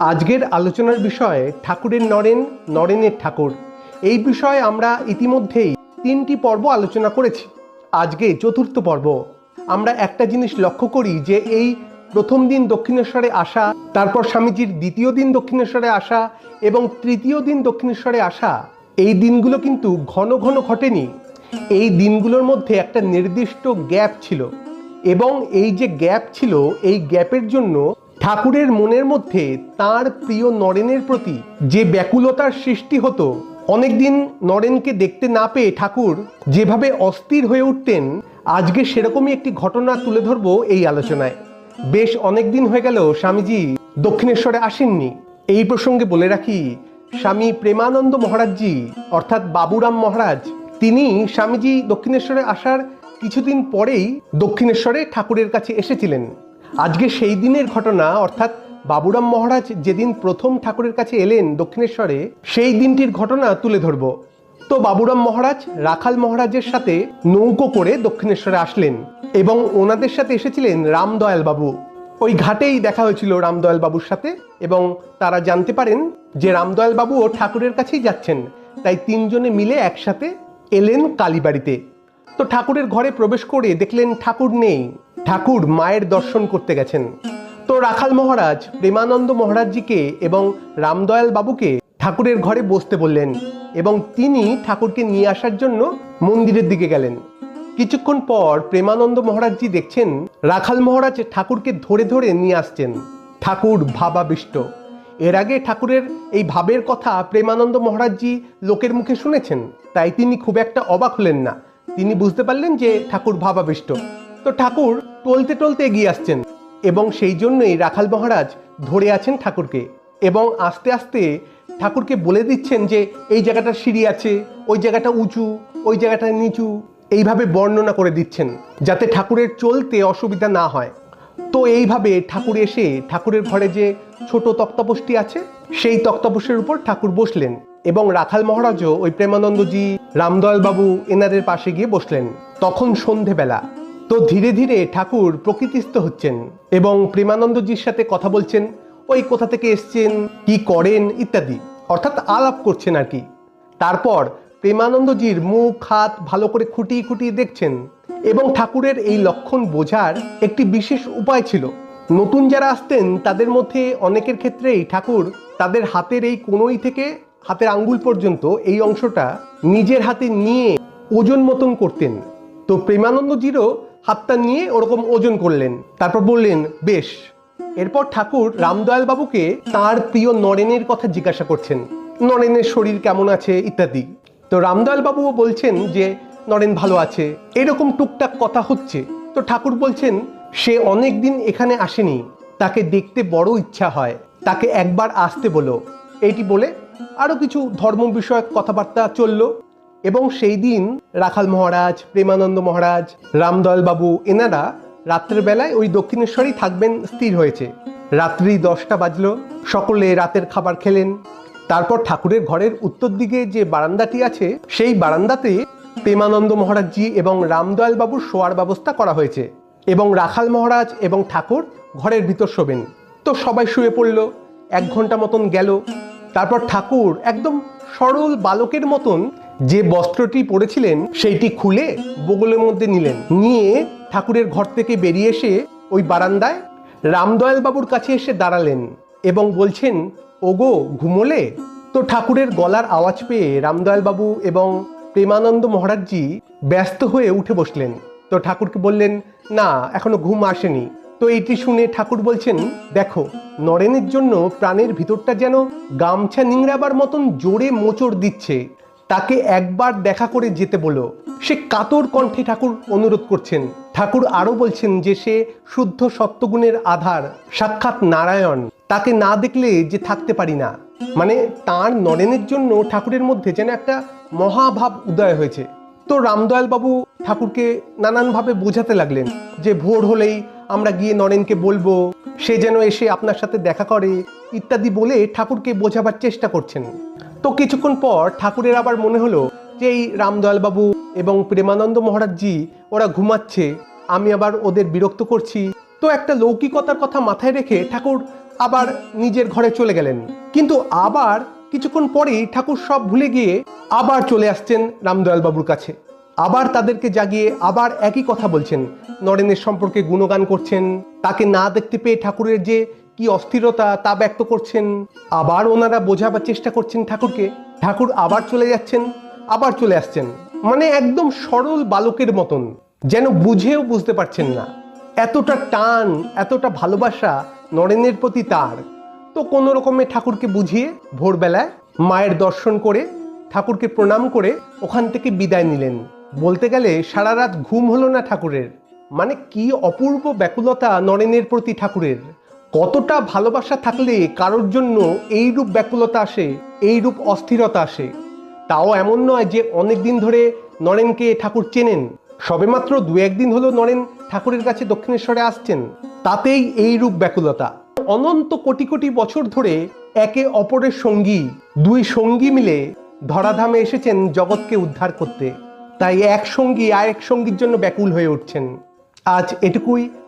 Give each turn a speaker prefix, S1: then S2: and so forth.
S1: আজকের আলোচনার বিষয় ঠাকুরের নরেন, নরেনের ঠাকুর। এই বিষয়ে আমরা ইতিমধ্যেই তিনটি পর্ব আলোচনা করেছি। আজকে চতুর্থ পর্ব। আমরা একটা জিনিস লক্ষ্য করি যে এই প্রথম দিন দক্ষিণেশ্বরে আসা, তারপর স্বামীজির দ্বিতীয় দিন দক্ষিণেশ্বরে আসা এবং তৃতীয় দিন দক্ষিণেশ্বরে আসা, এই দিনগুলো কিন্তু ঘন ঘন ঘটেনি। এই দিনগুলোর মধ্যে একটা নির্দিষ্ট গ্যাপ ছিল এবং এই যে গ্যাপ ছিল, এই গ্যাপের জন্য ঠাকুরের মনের মধ্যে তার প্রিয় নরেনের প্রতি যে ব্যাকুলতার সৃষ্টি হতো, অনেকদিন নরেনকে দেখতে না পেয়ে ঠাকুর যেভাবে অস্থির হয়ে উঠতেন, আজকে সেরকমই একটি ঘটনা তুলে ধরবো এই আলোচনায়। বেশ অনেক দিন হয়ে গেল স্বামীজি দক্ষিণেশ্বরে আসেননি। এই প্রসঙ্গে বলে রাখি, স্বামী প্রেমানন্দ মহারাজজি, অর্থাৎ বাবুরাম মহারাজ, তিনি স্বামীজি দক্ষিণেশ্বরে আসার কিছুদিন পরেই দক্ষিণেশ্বরে ঠাকুরের কাছে এসেছিলেন। আজকে সেই দিনের ঘটনা, অর্থাৎ বাবুরাম মহারাজ যেদিন প্রথম ঠাকুরের কাছে এলেন দক্ষিণেশ্বরে, সেই দিনটির ঘটনা তুলে ধরব। তো বাবুরাম মহারাজ রাখাল মহারাজের সাথে নৌকো করে দক্ষিণেশ্বরে আসলেন এবং ওনাদের সাথে এসেছিলেন রামদয়াল বাবু। ওই ঘাটেই দেখা হয়েছিল রামদয়াল বাবুর সাথে এবং তারা জানতে পারেন যে রামদয়াল বাবু ও ঠাকুরের কাছেই যাচ্ছেন, তাই তিনজনে মিলে একসাথে এলেন কালীবাড়িতে। তো ঠাকুরের ঘরে প্রবেশ করে দেখলেন ঠাকুর নেই। ঠাকুর মায়ের দর্শন করতে গেছেন। তো রাখাল মহারাজ, প্রেমানন্দ মহারাজজিকে এবং রামদয়াল বাবুকে ঠাকুরের ঘরে বসতে বললেন এবং তিনি ঠাকুরকে নিয়ে আসার জন্য মন্দিরের দিকে গেলেন। কিছুক্ষণ পর প্রেমানন্দ মহারাজজি দেখছেন রাখাল মহারাজ ঠাকুরকে ধরে ধরে নিয়ে আসছেন। ঠাকুর ভাবাবিষ্ট। এর আগে ঠাকুরের এই ভাবের কথা প্রেমানন্দ মহারাজজি লোকের মুখে শুনেছেন, তাই তিনি খুব একটা অবাক হলেন না। তিনি বুঝতে পারলেন যে ঠাকুর ভাবাবিষ্ট। তো ঠাকুর টলতে টলতে এগিয়ে আসছেন এবং সেই জন্যই রাখাল মহারাজ ধরে আছেন ঠাকুরকে এবং আস্তে আস্তে ঠাকুরকে বলে দিচ্ছেন যে, এই জায়গাটা সিঁড়ি আছে, ওই জায়গাটা উঁচু, ওই জায়গাটা নিচু। এইভাবে বর্ণনা করে দিচ্ছেন যাতে ঠাকুরের চলতে অসুবিধা না হয়। তো এইভাবে ঠাকুর এসে ঠাকুরের ঘরে যে ছোট তক্তাপোষটি আছে, সেই তক্তাপোষের উপর ঠাকুর বসলেন এবং রাখাল মহারাজও ওই প্রেমানন্দজি রামদয়াল বাবু এনাদের পাশে গিয়ে বসলেন। তখন সন্ধেবেলা তো ধীরে ধীরে ঠাকুর প্রকৃতিস্থ হচ্ছেন এবং প্রেমানন্দজির সাথে কথা বলছেন, ওই কোথা থেকে এসছেন, কি করেন ইত্যাদি। অর্থাৎ আলাপ করছেন আর কি। তারপর প্রেমানন্দজির মুখ, হাত ভালো করে খুঁটিয়ে খুঁটিয়ে দেখছেন এবং ঠাকুরের এই লক্ষণ বোঝার একটি বিশেষ উপায় ছিল। নতুন যারা আসতেন, তাদের মধ্যে অনেকের ক্ষেত্রেই ঠাকুর তাদের হাতের এই কোনোই থেকে হাতের আঙ্গুল পর্যন্ত এই অংশটা নিজের হাতে নিয়ে ওজন মতন করতেন। তো প্রেমানন্দজিরও হাতটা নিয়ে ওরকম ওজন করলেন। তারপর বললেন, বেশ। এরপর ঠাকুর রামদয়াল বাবুকে তার প্রিয় নরেনের কথা জিজ্ঞাসা করছেন, নরেনের শরীর কেমন আছে? ইত্যাদি। তো রামদয়াল বাবুও বলছেন যে, নরেন ভালো আছে। এরকম টুকটাক কথা হচ্ছে। তো ঠাকুর বলছেন, সে অনেক দিন এখানে আসেনি। তাকে দেখতে বড় ইচ্ছা হয়। তাকে একবার আসতে বলো। এইটি বলে আরও কিছু ধর্ম বিষয়ক কথাবার্তা চলল। এবং সেই দিন রাখাল মহারাজ, প্রেমানন্দ মহারাজ, রামদয়াল বাবু এনারা রাত্রের বেলায় ওই দক্ষিণেশ্বরেই থাকবেন, স্থির হয়েছে। রাত্রি দশটা বাজলো, সকলে রাতের খাবার খেলেন। তারপর ঠাকুরের ঘরের উত্তর দিকে যে বারান্দাটি আছে, সেই বারান্দাতে প্রেমানন্দ মহারাজজি এবং রামদয়াল বাবুর শোয়ার ব্যবস্থা করা হয়েছে এবং রাখাল মহারাজ এবং ঠাকুর ঘরের ভিতর শোবেন। তো সবাই শুয়ে পড়ল, এক ঘণ্টা মতন গেল। তারপর ঠাকুর একদম সরল বালকের মতন যে বস্ত্রটি পরেছিলেন, সেইটি খুলে বগলের মধ্যে নিলেন। নিয়ে ঠাকুরের ঘর থেকে বেরিয়ে এসে ওই বারান্দায় রামদয়াল বাবুর কাছে এসে দাঁড়ালেন এবং বলছেন, ওগো, ঘুমোলে? তো ঠাকুরের গলার আওয়াজ পেয়ে রামদয়াল বাবু এবং প্রেমানন্দ মহারাজজি ব্যস্ত হয়ে উঠে বসলেন। তো ঠাকুরকে বললেন, না, এখনও ঘুম আসেনি। তো এটি শুনে ঠাকুর বলছেন, দেখো, নরেনের জন্য প্রাণের ভিতরটা যেন গামছা নিংড়াবার মতন জোরে মোচড় দিচ্ছে। তাকে একবার দেখা করে যেতে বলো। সে কাতর কণ্ঠে ঠাকুর অনুরোধ করছেন। ঠাকুর আরও বলছেন যে সে শুদ্ধ সত্যগুণের আধার, সাক্ষাৎ নারায়ণ। তাকে না দেখলে যে থাকতে পারি না। মানে তার নরেনের জন্য ঠাকুরের মধ্যে যেন একটা মহাভাব উদয় হয়েছে। তো রামদয়াল বাবু ঠাকুরকে নানানভাবে বোঝাতে লাগলেন যে ভোর হলেই আমরা গিয়ে নরেনকে বলব, সে যেন এসে আপনার সাথে দেখা করে ইত্যাদি বলে ঠাকুরকে বোঝাবার চেষ্টা করছেন। তো কিছুক্ষণ পর ঠাকুরের আবার মনে হলো যে এই রামদয়াল বাবু এবং প্রেমানন্দ মহারাজজি ওরা ঘুমাচ্ছে, আমি আবার ওদের বিরক্ত করছি। তো একটা লৌকিকতার কথা মাথায় রেখে ঠাকুর আবার নিজের ঘরে চলে গেলেন। কিন্তু আবার কিছুক্ষণ পরেই ঠাকুর সব ভুলে গিয়ে আবার চলে আসছেন রামদয়াল বাবুর কাছে। আবার তাদেরকে জাগিয়ে আবার একই কথা বলছেন। নরেনের সম্পর্কে গুণগান করছেন, তাকে না দেখতে পেয়ে ঠাকুরের যে কি অস্থিরতা তা ব্যক্ত করছেন? আবার ওনারা বোঝাবার চেষ্টা করছেন ঠাকুরকে। ঠাকুর আবার চলে যাচ্ছেন, আবার চলে আসছেন। মানে একদম সরল বালকের মতন। যেন বুঝেও বুঝতে পারছেন না। এতটা টান, এতটা ভালোবাসা নরেনের প্রতি তার। তো কোনো রকমে ঠাকুরকে বুঝিয়ে ভোরবেলায় মায়ের দর্শন করে, ঠাকুরকে প্রণাম করে ওখান থেকে বিদায় নিলেন। বলতে গেলে সারা রাত ঘুম হলো না ঠাকুরের। মানে কি অপূর্ব ব্যাকুলতা নরেনের প্রতি ঠাকুরের। কতটা ভালোবাসা থাকলে কারোর জন্য এইরূপ ব্যাকুলতা আসে, এইরূপ অস্থিরতা আসে? তাও এমন নয় যে অনেক দিন ধরে নরেনকে ঠাকুর চেনেন। সবেমাত্র দু একদিন হলো নরেন ঠাকুরের কাছে দক্ষিণেশ্বরে আসছেন। তাতেই এই রূপ ব্যাকুলতা। অনন্ত কোটি কোটি বছর ধরে একে অপরের সঙ্গী, দুই সঙ্গী মিলে ধরাধামে এসেছেন জগৎকে উদ্ধার করতে। তাই এক সঙ্গী আর এক সঙ্গীর জন্য ব্যাকুল হয়ে উঠছেন। আজ এটুকুই।